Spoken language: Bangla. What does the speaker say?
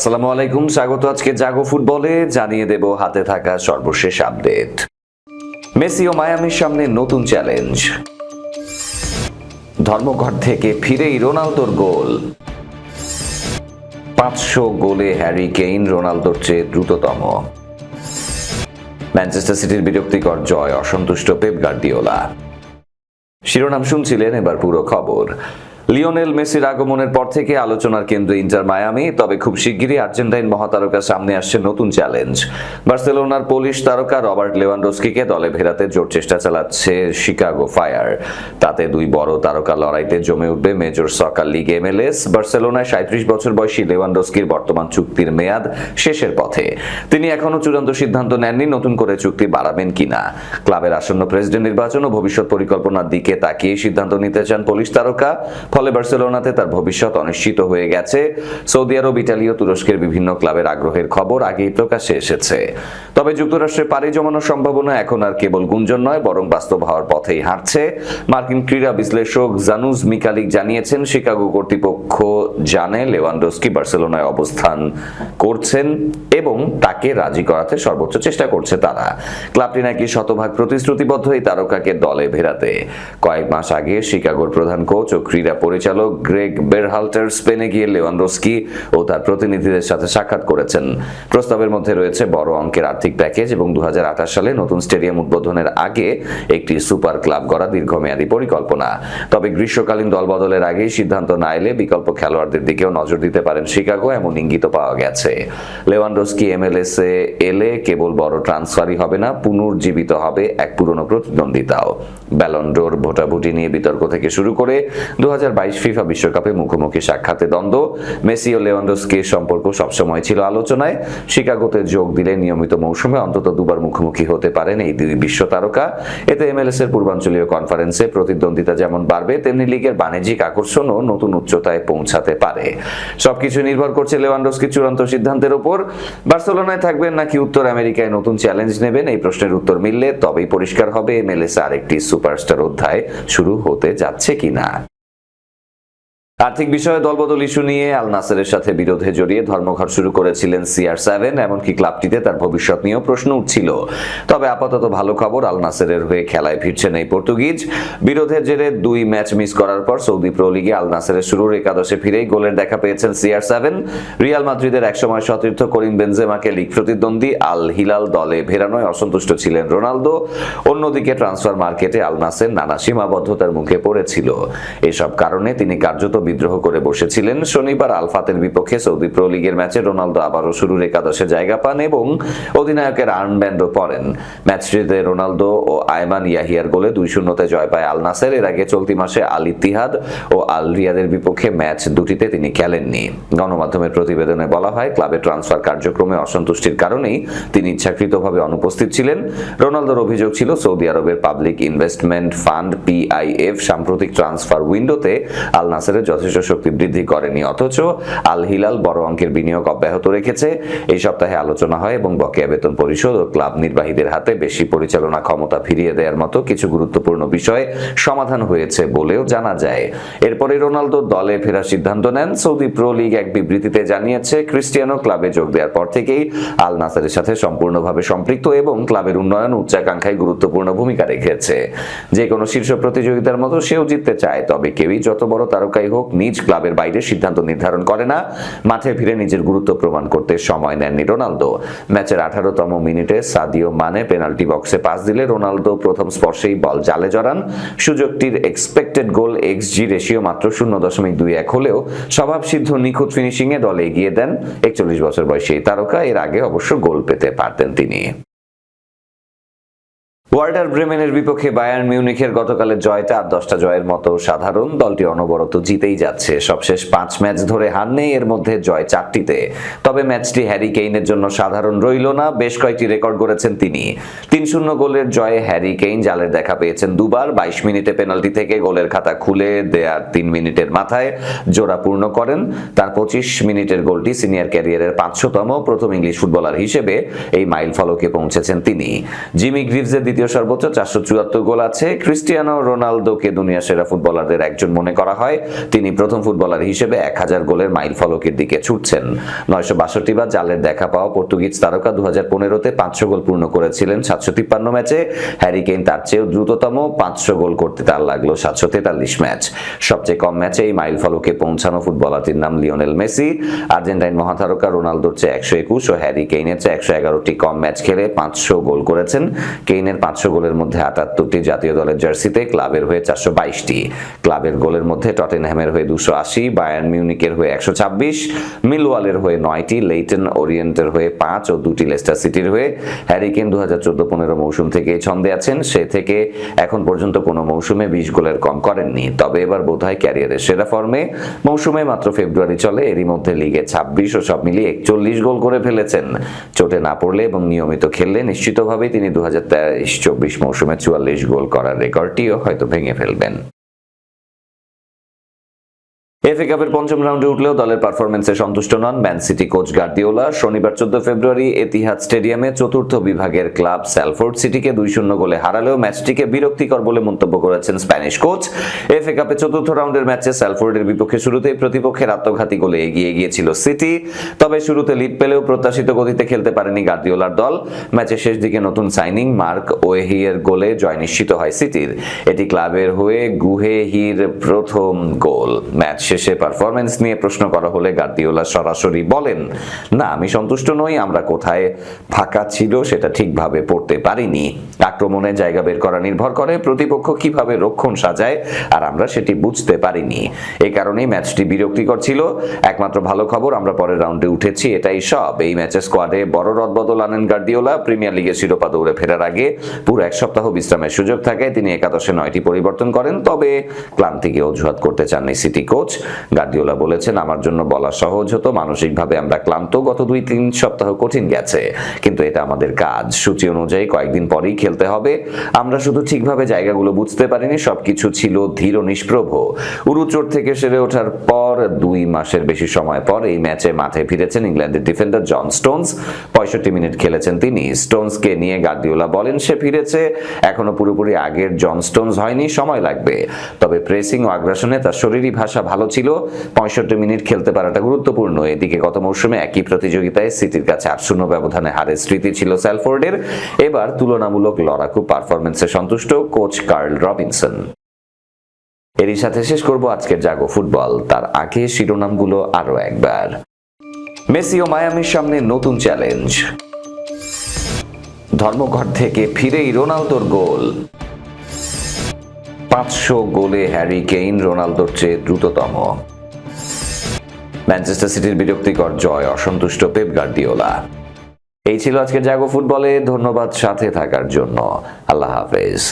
আসসালামু আলাইকুম, স্বাগত আজকে জাগো ফুটবলে, জানিয়ে দেব হাতে থাকা সর্বশেষ আপডেট। মেসি ও মায়ামির সামনে নতুন চ্যালেঞ্জ। ধর্মঘট থেকে ফিরেই রোনালদোর গোল। পাঁচশো গোলে হ্যারি কেইন রোনালদোর চেয়ে দ্রুততম। ম্যানচেস্টার সিটির বিরক্তিকর জয় অসন্তুষ্ট পেপ গার্দিওলা শিরোনাম শুনছিলেন এবার পুরো খবর। লিওনেল মেসির আগমনের পর থেকে আলোচনার কেন্দ্রে ইন্টার মায়ামি, তবে খুব শিগগিরই আর্জেন্টাইন মহাতারকার সামনে আসছে নতুন চ্যালেঞ্জ। বার্সেলোনার পোলিশ তারকা রবার্ট লেভানডোস্কিকে দলে ফেরাতে জোর চেষ্টা চালাচ্ছে শিকাগো ফায়ার। তাতে দুই বড় তারকা লড়াইতে জমে উঠবে মেজর সকার লিগ এমএলএস বার্সেলোনায় সাঁত্রিশ বছর বয়সী লেভানডোস্কির বর্তমান চুক্তির মেয়াদ শেষের পথে। তিনি এখনও চূড়ান্ত সিদ্ধান্ত নেননি নতুন করে চুক্তি বাড়াবেন কিনা। ক্লাবের আসন্ন প্রেসিডেন্ট নির্বাচন ও ভবিষ্যৎ পরিকল্পনার দিকে তাকিয়ে সিদ্ধান্ত নিতে চান পুলিশ তারকা। ফলে বার্সেলোনাতে তার ভবিষ্যৎ অনিশ্চিত হয়ে গেছে। সৌদি আরব ইটালীয় তুরস্কের বিভিন্ন ক্লাবের আগ্রহের খবর আগেই প্রকাশ্যে এসেছে। তবে যুক্তরাষ্ট্রে পাড়ি জমানোর সম্ভাবনা এখন আর কেবল গুঞ্জন নয়, বরং বাস্তব হওয়ার পথেই হাঁটছে। মার্কিন ক্রীড়া বিশ্লেষক জানুজ মিকালিক জানিয়েছেন, শিকাগো কর্তৃপক্ষ জানে লেওয়ান্ডোস্কি বার্সেলোনায় অবস্থান করছেন এবং তাকে রাজি করাতে সর্বোচ্চ চেষ্টা করছে তারা। ক্লাবটি নাকি শতভাগ প্রতিশ্রুতিবদ্ধ এই তারকাকে দলে ভেরাতে। কয়েক মাস আগে শিকাগোর প্রধান কোচ ও ক্রীড়া পরিচালক গ্রেগ বেরহাল্টার স্পেনে গিয়ে লেভানডোস্কি ও তার প্রতিনিধিদের সাথে সাক্ষাৎ করেছেন। প্রস্তাবের মধ্যে রয়েছে বড় অঙ্কের আর্থিক প্যাকেজ এবং দু সালে নতুন স্টেডিয়াম উদ্বোধনের আগে একটি সুপার ক্লাব গড়া দীর্ঘমেয়াদী পরিকল্পনা। তবে গ্রীষ্মকালীন দলবদলের আগেই সিদ্ধান্ত না এলে বিকল্প খেলোয়াড়দের দিকেও নজর দিতে পারেন শিকাগো, এমন ইঙ্গিত পাওয়া গেছে। লেভানডোস্কি এমএলএস এ এলে কেবল বড় ট্রান্সফারই হবে না, পুনর্জীবিত হবে এক পুরনো প্রতিদ্বন্দ্বিতাও। ব্যালন্ডোর ভোটাভুটি নিয়ে বিতর্ক থেকে শুরু করে দু ফিফা বিশ্বকাপে মুখোমুখি সাক্ষাতে দ্বন্দ্ব। মেসি ও লেভানডোস্কির সম্পর্ক সবসময় ছিল আলোচনায়। শিকাগোতে যোগ দিলে নিয়মিত মৌসুমে অন্তত দুবার মুখোমুখি হতে পারেন এই দুই বিশ্ব তারকা। এতে এমএলএস এর পূর্বাঞ্চলীয় কনফারেন্সে প্রতিদ্বন্দ্বিতা যেমন বাড়বে, তেমনি লিগের বাণিজ্যিক আকর্ষণও নতুন উচ্চতায় পৌঁছাতে পারে। সবকিছু নির্ভর করছে লেভানডোস্কির চূড়ান্ত সিদ্ধান্তের উপর বার্সেলোনায় থাকবেন নাকি উত্তর আমেরিকায় নতুন চ্যালেঞ্জ নেবেন? এই প্রশ্নের উত্তর মিললে তবেই পরিষ্কার হবে। এমএলএস আরেকটি সুপারস্টার অধ্যায় শুরু হতে যাচ্ছে কিনা। আর্থিক বিষয়ে দলবদল ইস্যু নিয়ে আল নাসেরের সাথে বিরোধে জড়িয়ে ধর্মঘট শুরু করেছিলেন সিআর সেভেন, এমনকি ক্লাবটিতে তার ভবিষ্যৎ নিয়েও প্রশ্ন উঠছিল। তবে আপাতত ভালো খবর, আল নাসেরের হয়ে খেলায় ফিরছেন এই পর্তুগিজ। বিরোধের জেরে দুই ম্যাচ মিস করার পর সৌদি প্রো লিগে আল নাসেরের শুরুর একাদশে ফিরেই গোলের দেখা পেয়েছেন সিআর সেভেন। রিয়াল মাদ্রিদের একসময় সতীর্থ করিম বেনজেমাকে লিগ প্রতিদ্বন্দ্বী আল হিলাল দলে ভেরানোয় অসন্তুষ্ট ছিলেন রোনালদো। অন্যদিকে ট্রান্সফার মার্কেটে আল নাসের নানা সীমাবদ্ধতার মুখে পড়েছিল। এসব কারণে তিনি কার্যত বিদ্রোহ করে বসেছিলেন। শনিবার আলফাতের বিপক্ষে সৌদি প্রো লিগের ম্যাচে রোনালদো আবারও শুরুর একাদশে জায়গা পান এবং অধিনায়কের আর্মব্যান্ডও পরেন। ম্যাচটিতে রোনালদো ও আয়মান ইয়াহিয়ার গোলে দুই শূন্যতে জয় পায় আল নাসের। এর আগে চলতি মাসে আল ইতিহাদ ও আল রিয়াদের বিপক্ষে ম্যাচ দুটিতে তিনি খেলেননি। গণমাধ্যমের প্রতিবেদনে বলা হয় ক্লাবের ট্রান্সফার কার্যক্রমে অসন্তুষ্টির কারণেই তিনি ইচ্ছাকৃতভাবে অনুপস্থিত ছিলেন। রোনালদোর অভিযোগ ছিল, সৌদি আরবের পাবলিক ইনভেস্টমেন্ট ফান্ড পিআইএফ সাম্প্রতিক ট্রান্সফার উইন্ডোতে আল নাসেরের যথেষ্ট শক্তি বৃদ্ধি করেনি, অথচ আল হিলাল বড় অঙ্কের বিনিয়োগ অব্যাহত রেখেছে। এই সপ্তাহে আলোচনা হয় এবং বকেয়া বেতন পরিশোধ ও ক্লাব নির্বাহীদের হাতে বেশি পরিচালনা ক্ষমতা ফিরিয়ে দেওয়ার মতো কিছু গুরুত্বপূর্ণ বিষয় সমাধান হয়েছে বলেও জানা যায়। এরপরে রোনালদো দলে ফেরার সিদ্ধান্ত নেন। সৌদি প্রো লিগ এক বিবৃতিতে জানিয়েছে, ক্রিস্টিয়ানো ক্লাবে যোগ দেওয়ার পর থেকেই আল নাসারের সাথে সম্পূর্ণভাবে সম্পৃক্ত এবং ক্লাবের উন্নয়ন উচ্চাকাঙ্ক্ষায় গুরুত্বপূর্ণ ভূমিকা রেখেছে। যে কোনো শীর্ষ প্রতিযোগিতার মতো সেও জিততে চায়, তবে কেউই যত বড় তারকাই হোক নিজ ক্লাবের বাইরে সিদ্ধান্ত নির্ধারণ করে না। মাঠে ফিরে নিজের গুরুত্ব প্রমাণ করতে সময় নেননি রোনালদো। ম্যাচের আঠারোতম মিনিটে সাদিও মানে পেনাল্টি বক্সে পাস দিলে রোনালদো প্রথম স্পর্শেই বল জালে জড়ান। সুযোগটির expected goal X G ratio মাত্র শূন্য দশমিক দুই এক হলেও স্বভাবসিদ্ধ নিখুঁত ফিনিশিংয়ে দলে এগিয়ে দেন। একচল্লিশ বছর বয়সী তারকা, এর আগে অবশ্য গোল পেতে পারতেন তিনি। ওয়ার্ডার ব্রেমেনের বিপক্ষে বায়ার্ন মিউনিখের গতকালের জয়টা আর দশটা জয়ের মতো সাধারণ। দলটি অনবরত জিতেই যাচ্ছে। সবশেষ পাঁচ ম্যাচ ধরে হার নেই, এর মধ্যে জয় চারটিতে। তবে ম্যাচটি হ্যারি কেইনের জন্য সাধারণ রইল না, বেশ কয়েকটি রেকর্ড করেছেন তিনি। তিন শূন্য গোলের জয়ে হ্যারি কেইন জালের দেখা পেয়েছেন দুবার। বাইশ মিনিটে পেনাল্টি থেকে গোলের খাতা খুলে দেয়ার তিন মিনিটের মাথায় জোড়া পূর্ণ করেন। তার পঁচিশ মিনিটের গোলটি সিনিয়র ক্যারিয়ারের পাঁচশোতম প্রথম ইংলিশ ফুটবলার হিসেবে এই মাইল ফলকে পৌঁছেছেন তিনি। জিমি গ্রিভসের দ্বিতীয় সর্বোচ্চ চারশো চুয়াত্তর গোল আছে। ক্রিস্টিয়ানো রোনালদোকে দুনিয়া সেরা ফুটবলারদের একজন মনে করা হয়। তিনি প্রথম ফুটবলার হিসেবে এক হাজার গোলের মাইল ফলকের দিকে ছুটছেন। নয়শো বাষট্টি বার জালের দেখা পাওয়া পর্তুগিজ তারকা দু হাজার পনেরোতে পাঁচশো গোল পূর্ণ করেছিলেন সাতশো তিপ্পান্ন ম্যাচে। হ্যারি কেইন তার চেয়েও দ্রুততম পাঁচশো গোল করতে তার লাগল সাতশো তেতাল্লিশ ম্যাচ। সবচেয়ে কম ম্যাচে এই মাইল ফলকে পৌঁছানো ফুটবলারটির নাম লিওনেল মেসি। আর্জেন্টাইন মহাতারকা রোনালদোর চেয়ে একশো একুশ ও হ্যারি কেইনের চেয়ে একশো এগারোটি কম ম্যাচ খেলে পাঁচশো গোল করেছেন। কেইনের পাঁচশো গোলের মধ্যে আটাত্তরটি জাতীয় দলের জার্সিতে, ক্লাবের হয়ে চারশো বাইশটি। ক্লাবের গোলের মধ্যে টটেনহ্যামের হয়ে দুশো আশি, বায়ার্ন মিউনিকের হয়ে একশো ছাব্বিশ, মিলওয়ালের হয়ে নয়টি, লেইটন ওরিয়েন্টের হয়ে পাঁচ ও দুটি লেস্টার সিটির হয়ে হ্যারিকেন দু হাজার চোদ্দ পনেরো মৌসুম থেকে ছন্দে আছেন। সে থেকে এখন পর্যন্ত কোনো মৌসুমে বিশ গোলের কম করেননি। তবে এবার বোধহয় ক্যারিয়ারের সেরা ফর্মে মৌসুমে মাত্র ফেব্রুয়ারি চলে, এরই মধ্যে লিগে ছাব্বিশ ও সব মিলিয়ে একচল্লিশ গোল করে ফেলেছেন। চোটে না পড়লে এবং নিয়মিত খেললে নিশ্চিতভাবেই তিনি দু হাজার তেইশ চব্বিশ মৌসুমে চুয়াল্লিশ গোল করার রেকর্ডটিও হয়তো ভেঙে ফেলবেন। এফএ কাপের পঞ্চম রাউন্ডে উঠলেও দলের পারফরমেন্সে সন্তুষ্ট নন ম্যান সিটি কোচ গার্দিওলা। শনিবার চোদ্দ ফেব্রুয়ারি এতিহাদ স্টেডিয়ামে চতুর্থ বিভাগের ক্লাব স্যালফোর্ড সিটিকে দুই শূন্য গোলে হারালেও ম্যাচটিকে বিরক্তিকর বলে মন্তব্য করেছেন স্প্যানিশ কোচ। এফএ কাপে চতুর্থ রাউন্ডের ম্যাচে স্যালফোর্ডের বিপক্ষে শুরুতেই প্রতিপক্ষের আত্মঘাতী গোলে এগিয়ে গিয়েছিল সিটি। তবে শুরুতে লিড পেলেও প্রত্যাশিত গতিতে খেলতে পারেনি গার্দিওলার দল। ম্যাচের শেষ দিকে নতুন সাইনিং মার্ক ওয়েহিয়ের গোলে জয় নিশ্চিত হয় সিটির। এটি ক্লাবের হয়ে গুহেহির প্রথম গোল ম্যাচ। শেষে পারফরমেন্স নিয়ে প্রশ্ন করা হলে গার্দিওলা সরাসরি বলেন, না, আমি সন্তুষ্ট নই, আমরা কোথায় ফাঁকা ছিল সেটা ঠিকভাবে পড়তে পারিনি। আক্রমণে জায়গা বের করা নির্ভর করে প্রতিপক্ষ কীভাবে রক্ষণ সাজায়, আর আমরা সেটি বুঝতে পারিনি। এই কারণেই ম্যাচটি বিরক্তিকর ছিল। একমাত্র ভালো খবর, আমরা পরের রাউন্ডে উঠেছি, এটাই সব। এই ম্যাচে স্কোয়াডে বড় রদবদল আনেন গার্দিওলা। প্রিমিয়ার লিগের শিরোপা দৌড়ে ফেরার আগে পুরো এক সপ্তাহ বিশ্রামের সুযোগ থাকে। তিনি একাদশে নয়টি পরিবর্তন করেন, তবে ক্লান্তিকে অজুহাত করতে চাননি সিটি কোচ। গার্দিওলা বলেছেন, আমার জন্য বলা সহজ হতো, মানসিকভাবে আমরা ক্লান্ত। গত দুই তিন সপ্তাহ কঠিন গেছে, কিন্তু এটা আমাদের কাজ। সূচি অনুযায়ী কয়েকদিন পরেই খেলতে হবে। আমরা শুধু ঠিকভাবে জায়গাগুলো বুঝতে পারিনি, সবকিছু ছিল ধীর নিষ্প্রভ। উরুচোট থেকে সেরে ওঠার পর দুই মাসের বেশি সময় পর এই ম্যাচে মাঠে ফিরেছেন ইংল্যান্ডের ডিফেন্ডার জন স্টোনস। পঁয়ষট্টি মিনিট খেলেছেন তিনি। স্টোনসকে নিয়ে গার্দিওলা বলেন, সে ফিরেছে। এখনও পুরোপুরি আগের জন স্টোনস হয়নি, সময় লাগবে। তবে প্রেসিং ও আগ্রাসনে তার শরীরী ভাষা ভালো ছিল। পঁয়ষট্টি মিনিট খেলতে পারাটা গুরুত্বপূর্ণ। এদিকে গত মৌসুমে একই প্রতিযোগিতায় সিটির কাছে আট শূন্য ব্যবধানে হারের স্মৃতি ছিল স্যালফোর্ডের। এবার তুলনামূলক লড়াকু পারফরমেন্সে সন্তুষ্ট কোচ কার্ল রবিনসন। এরই সাথে শেষ করব আজকের জাগো ফুটবল। তার আগে শিরোনামগুলো আরও একবার। মেসি ও মায়ামির সামনে নতুন চ্যালেঞ্জ। ধর্মঘট থেকে ফিরেই রোনালদোর গোল। পাঁচশো গোলে হ্যারি কেইন, রোনালদোর চেয়ে দ্রুততম। ম্যানচেস্টার সিটির বিরক্তিকর জয় অসন্তুষ্ট পেপ গার্ডিওলা এই ছিল আজকের জাগো ফুটবলে, ধন্যবাদ সাথে থাকার জন্য। আল্লাহ হাফেজ।